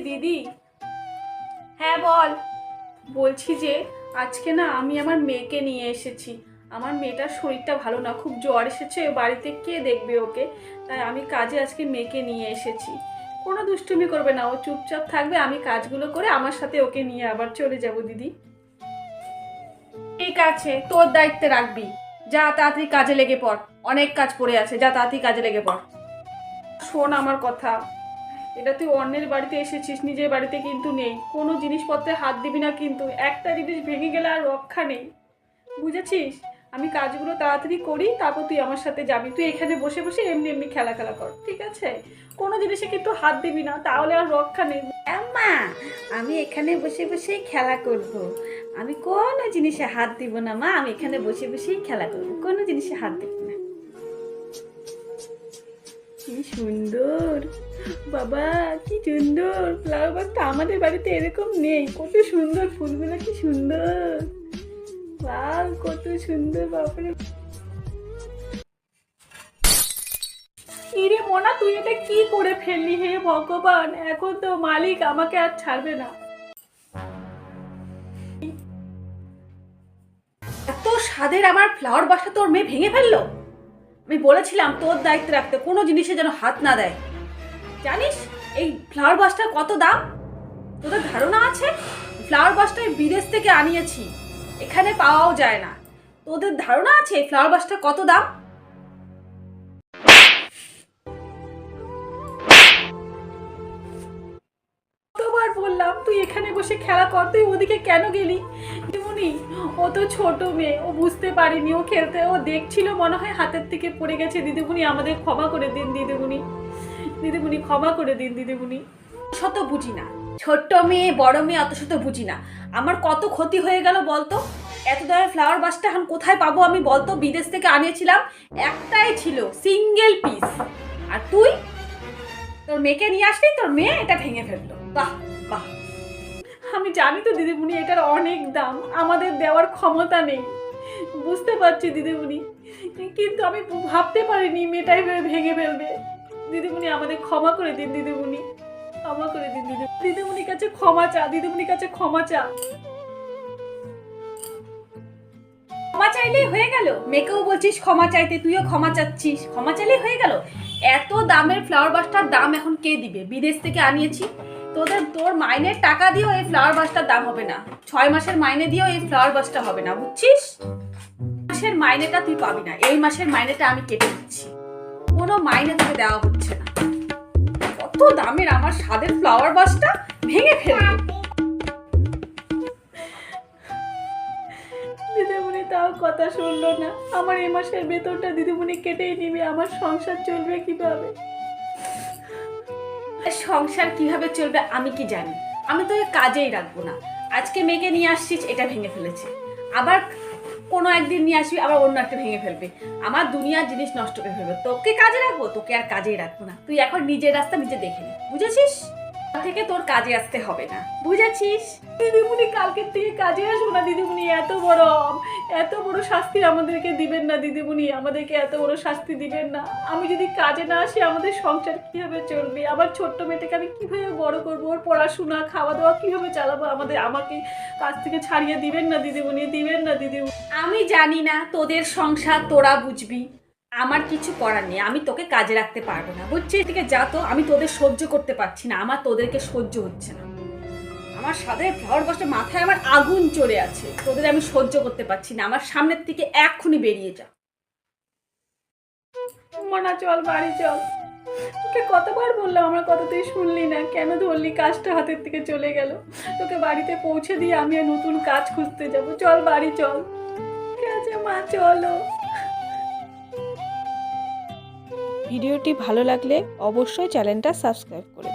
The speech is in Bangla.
দিদি। হ্যাঁ বল। বলছি যে, আজকে না আমি আমার মেয়েকে নিয়ে এসেছি। আমার মেয়েটার শরীরটা ভালো না, খুব জ্বর এসেছে বাড়িতে কে দেখবে ওকে? তাই আমি কাজে আজকে মেয়েকে নিয়ে এসেছি। কোনো দুষ্টুমি করবে না, ও চুপচাপ থাকবে, আমি কাজগুলো করে আমার সাথে ওকে নিয়ে আবার চলে যাব, দিদি। ঠিক আছে, তোর দায়িত্বে রাখবি। যা তাড়াতাড়ি কাজে লেগে পড়। অনেক কাজ পড়ে আছে, যা তাড়াতাড়ি কাজে লেগে পড়। শোন আমার কথা এটা তুই অন্যের বাড়িতে এসেছিস, নিজের বাড়িতে কিন্তু নেই। কোনো জিনিসপত্রে হাত দিবি না কিন্তু। একটা জিনিস ভেঙে গেলে আর রক্ষা নেই। বুঝেছিস? আমি কাজগুলো তাড়াতাড়ি করি, তারপর তুই আমার সাথে যাবি। তুই এখানে বসে বসে এমনি এমনি খেলা খেলা কর, ঠিক আছে? কোনো জিনিসে কিন্তু হাত দিবি না, তাহলে আর রক্ষা নেই। আম্মা, আমি এখানে বসে বসেই খেলা করব। আমি কোনো জিনিসে হাত দিব না, মা। আমি এখানে বসে বসেই খেলা করব। কোনো জিনিসে হাত দিব না। কি সুন্দর। বাবা, কি সুন্দর। ফ্লাওয়ার বাসটা আমাদের বাড়িতে এরকম নেই। কত সুন্দর ফুলগুলো, কি সুন্দর। বাহ, কত সুন্দর, বাপরে। ইরে মোনা, তুই এটা কি করে ফেললি হে ভগবান? এখন তো মালিক আমাকে আর ছাড়বে না। এত স্বাদের আমার ফ্লাওয়ার বাসা তোর মেয়ে ভেঙে ফেলল? আমি বলেছিলাম তোর দায়িত্ব রাখতে, কোনো জিনিসে যেন হাত না দেয়। জানিস, এই ফ্লাওয়ার বাসটার কত দাম? তোদের ধারণা আছে? ফ্লাওয়ার বাসটা আমি বিদেশ থেকে আনিয়েছি, এখানে পাওয়াও যায় না। তোদের ধারণা আছে এই ফ্লাওয়ার বাসটা কত দাম? কতবার বললাম, তুই এখানে বসে খেলা কর, তুই ওদিকে কেন গেলি? দিদিমণি ও তো ছোট মেয়ে, ও বুঝতে পারেনি। ও খেলতে, ও দেখছিল মনে হয় হাতের থেকে পড়ে গেছে। দিদিমণি আমাদের ক্ষমা করে দিন, দিদিমণি। দিদিমণি ক্ষমা করে দিন, দিদিমণি। শত বুঝি না। ছোট্ট মেয়ে, বড় মেয়ে, অত শত বুঝি না। আমার কত ক্ষতি হয়ে গেল বলতো? এত দামের ফ্লাওয়ার বাসটা এখন কোথায় পাবো আমি বলতো? বিদেশ থেকে আনিয়েছিলাম, একটাই ছিল সিঙ্গেল পিস আর তুই? তোর মেয়েকে নিয়ে আসলি, তোর মেয়ে এটা ভেঙে ফেলল। বাহ! আমি জানি তো, দিদিমণি, এটার অনেক দাম। আমাদের দেওয়ার ক্ষমতা নেই। বুঝতে পারছি, দিদিমণি। কিন্তু আমি ভাবতে পারিনি মেয়েটা এভাবে ভেঙে ফেলবে। দিদিমণি, আমাদের ক্ষমা করে দিন, দিদিমণি। ক্ষমা করে দিন দিদি দিদিমণির কাছে ক্ষমা চা, দিদিমণির কাছে ক্ষমা চা। ক্ষমা চাইলেই হয়ে গেল। মেয়েকেও বলছিস ক্ষমা চাইতে, তুইও ক্ষমা চাচ্ছিস। ক্ষমা চাইলেই হয়ে গেল। এত দামের ফ্লাওয়ার বাসটার দাম এখন কে দিবে? বিদেশ থেকে আনিয়েছি। তোদের, তোর মাইনের টাকা দিয়েও এই ফ্লাওয়ার বাসটার দাম হবে না। ছয় মাসের মাইনে দিয়েও এই ফ্লাওয়ার বাসটা হবে না, বুঝছিস? মাসের মাইনেটা তুই পাবি না, এই মাসের মাইনেটা আমি কেটে দিচ্ছি। কোনো মাইনে তোকে দেওয়া হচ্ছে না। কত দামের আমার স্বাদের ফ্লাওয়ার বাসটা ভেঙে ফেলবে। দিদিমণি তাও কথা শুনলো না। আমার এই মাসের বেতনটা দিদিমণি কেটেই নিবে, আমার সংসার চলবে কীভাবে? সংসার কীভাবে চলবে আমি কি জানি? আমি তো কাজেই রাখব না। আজকে মেয়েকে নিয়ে আসছিস, এটা ভেঙে ফেলেছে। আবার কোনো একদিন নিয়ে আসবি, আবার অন্য একটা ভেঙে ফেলবে। আমার দুনিয়ার জিনিস নষ্ট করে ফেলবে। তোকে কাজে রাখব, তোকে আর কাজেই রাখব না। তুই এখন নিজের রাস্তা নিজে দেখে নে। বুঝেছিস? থেকে তোর কাজে আসতে হবে না। বুঝেছিস? দিদিমণি কালকের থেকে কাজে আসব না, দিদিমণি, এত বড় এত বড় শাস্তি আমাদেরকে দিবেন না, দিদিমণি। আমাদেরকে এত বড় শাস্তি দিবেন না। আমি যদি কাজে না আসি, আমাদের সংসার কীভাবে চলবে? আমার ছোট্ট মেয়েটাকে আমি কীভাবে বড় করব? ওর পড়াশোনা খাওয়া দাওয়া কীভাবে চালাবো? আমাদের আমাকে কাজ থেকে ছাড়িয়ে দিবেন না, দিদিমণি, দিবেন না, দিদিমণি। আমি জানি না তোদের সংসার তোরা বুঝবি। আমার কিছু করার নেই, আমি তোকে কাজে রাখতে পারব না, বুঝছিস? এদিকে যা তো, আমি তোদের সহ্য করতে পারছি না, আমার তোদেরকে সহ্য হচ্ছে না। আমার সাথে ফ্লাওয়ার বসে মাথায় আমার আগুন চড়ে আছে, তোদের আমি সহ্য করতে পারছি না, আমার সামনের থেকে এক্ষুনি বেরিয়ে যা। মনা, চল, বাড়ি চল। তোকে কতবার বললাম, আমার কথা তুই শুনলি না, কেন ধরলি? কাজটা হাতের থেকে চলে গেল। তোকে বাড়িতে পৌঁছে দিয়ে আমি নতুন কাজ খুঁজতে যাব। চল, বাড়ি চল। ঠিক আছে, মা, চলো। ভিডিওটি ভালো লাগলে অবশ্যই চ্যানেলটা সাবস্ক্রাইব করে